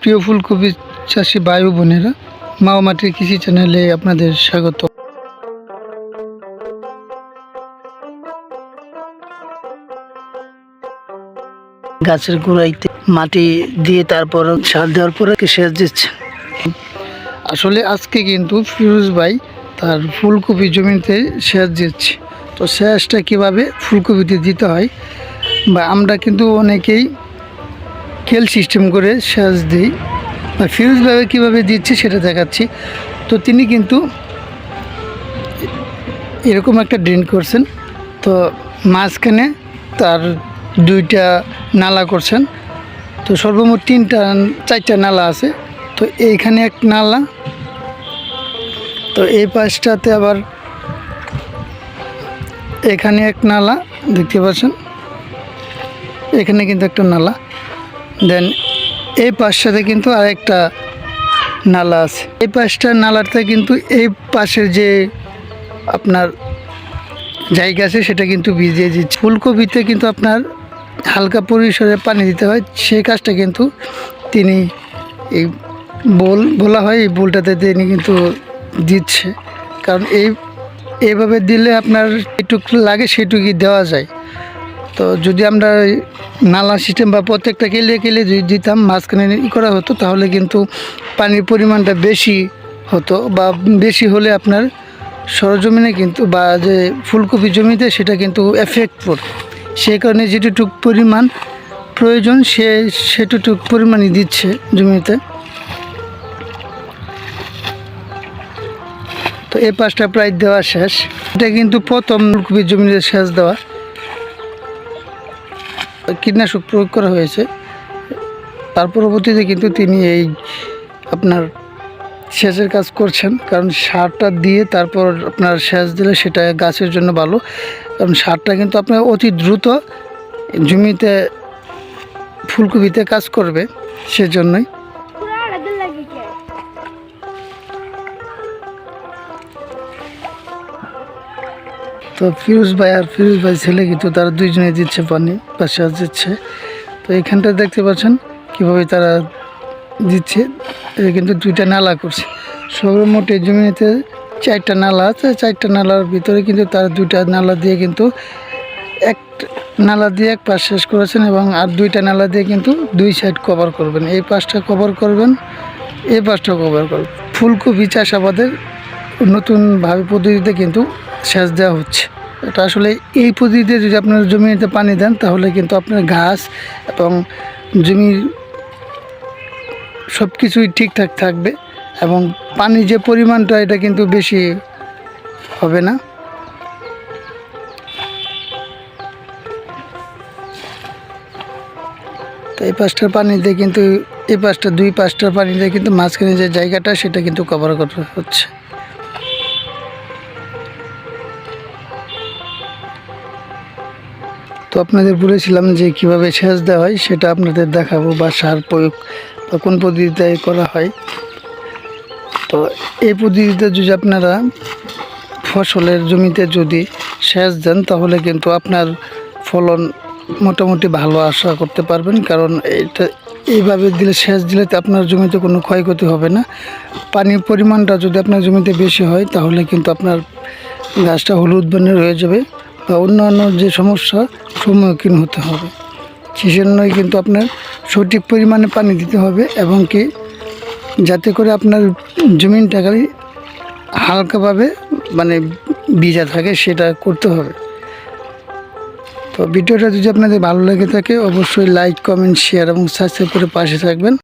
প্রিয় ফুলকপি চাষি বায়ু বোনেরা মাও মাটির কৃষি চ্যানেলে আপনাদের স্বাগত। গাছের গোড়াইতে মাটি দিয়ে তারপর সার দেওয়ার পরে সেচ দিচ্ছে? আসলে আজকে কিন্তু ফিরোজ ভাই তার ফুলকপি জমিতে সেচ দিচ্ছে। তো সেচটা কীভাবে ফুলকপিতে দিতে হয় বা আমরা কিন্তু অনেকেই কেল সিস্টেম করে সেচ দিই। আর ফিরোজভাবে কীভাবে দিচ্ছি সেটা দেখাচ্ছি। তো তিনি কিন্তু এরকম একটা ড্রেন করছেন। তো মাঝখানে তার দুইটা নালা করছেন। তো সর্বমোট তিনটা, চারটা নালা আছে। তো এইখানে এক নালা। তো এই পাশটাতে আবার এখানে এক নালা, দেখতে পাচ্ছেন? এখানে কিন্তু একটা নালা। দেন এই পাশটাতে কিন্তু আরেকটা নালা আছে। এই পাশটা নালাতে কিন্তু এই পাশের যে আপনার জায়গা আছে, সেটা কিন্তু ভিজিয়ে দিচ্ছে। ফুলকপিতে কিন্তু আপনার হালকা পরিসরে পানি দিতে হয়। সেই কাজটা কিন্তু তিনি এই বোল, বলা হয়, এই বোলটাতে তিনি কিন্তু দিচ্ছে। কারণ এই, এইভাবে দিলে আপনার যেটুকু লাগে সেটুকুই দেওয়া যায়। তো যদি আমরা নালা সিস্টেম বা প্রত্যেকটা কেলে কেলে যদি দিতাম, মাঝখানে ই করা হতো, তাহলে কিন্তু পানির পরিমাণটা বেশি হতো বা বেশি হলে আপনার সরজমিনে কিন্তু বা যে ফুলকপি জমিতে সেটা কিন্তু এফেক্ট পড়ে সেই কারণে যেটুকু পরিমাণ প্রয়োজন, সে সেটুকু পরিমাণই দিচ্ছে জমিতে। তো এই পাঁচটা প্রায় দেওয়া শেষ। এটা কিন্তু প্রথম ফুলকপির জমিতে সেচ দেওয়া। কীটনাশক প্রয়োগ করা হয়েছে। তার পরবর্তীতে কিন্তু তিনি এই আপনার সেচের কাজ করছেন, কারণ সারটা দিয়ে তারপর আপনার সেচ দিলে সেটা গাছের জন্য ভালো। কারণ সারটা কিন্তু আপনার অতি দ্রুত জমিতে, ফুলকপিতে কাজ করবে সেজন্যই। তো ফিরোজ ভাই আর ফিরোজ ভাই ছেলে কিন্তু তারা দুইজনে দিচ্ছে পানি সেচ দিচ্ছে তো এখানটা দেখতে পাচ্ছেন কীভাবে তারা দিচ্ছে। কিন্তু দুইটা নালা করছে। সর্বমোট জমিতে চারটা নালা আছে। চারটা নালার ভিতরে কিন্তু তারা দুইটা নালা দিয়ে কিন্তু এক নালা দিয়ে এক পাশ শেষ করেছেন এবং আর দুইটা নালা দিয়ে কিন্তু দুই সাইড কভার করবেন। এই পাশটা কভার করবেন, এই পাশটা কভার করবেন। ফুলকপি চাষ চাষাবাদের নতুনভাবে পদ্ধতিতে কিন্তু সেচ দেওয়া হচ্ছে। এটা আসলে এই পদ্ধতিতে যদি আপনার জমিতে পানি দেন, তাহলে কিন্তু আপনার ঘাস এবং জমির সব কিছুই ঠিকঠাক থাকবে এবং পানি যে পরিমাণটা, এটা কিন্তু বেশি হবে না। তো এই পাঁচটার পানি দিয়ে কিন্তু, এই পাঁচটা দুই পাঁচটার পানি দিয়ে কিন্তু মাঝখানে যে জায়গাটা, সেটা কিন্তু কভার করা হচ্ছে। তো আপনাদের বলেছিলাম যে কীভাবে সেচ দেওয়া হয় সেটা আপনাদের দেখাবো বা সার প্রয়োগ বা কোন পদ্ধতিতে করা হয়। তো এই পদ্ধতিতে যদি আপনারা ফসলের জমিতে যদি সেচ দেন তাহলে কিন্তু আপনার ফলন মোটামুটি ভালো আশা করতে পারবেন। কারণ এটা এইভাবে দিলে সেচ দিলে আপনার জমিতে কোনো ক্ষয়ক্ষতি হবে না। পানির পরিমাণটা যদি আপনার জমিতে বেশি হয় তাহলে কিন্তু আপনার গাছটা হলুদ বর্ণের হয়ে যাবে। বা অন্যান্য যে সমস্যা, সম্মুখীন হতে হবে। সেজন্যই কিন্তু আপনার সঠিক পরিমাণে পানি দিতে হবে এবং কি যাতে করে আপনার জমিনটাকে হালকাভাবে মানে ভিজা থাকে সেটা করতে হবে। তো ভিডিওটা যদি আপনাদের ভালো লেগে থাকে, অবশ্যই লাইক কমেন্ট শেয়ার এবং সাবস্ক্রাইব করে পাশে থাকবেন।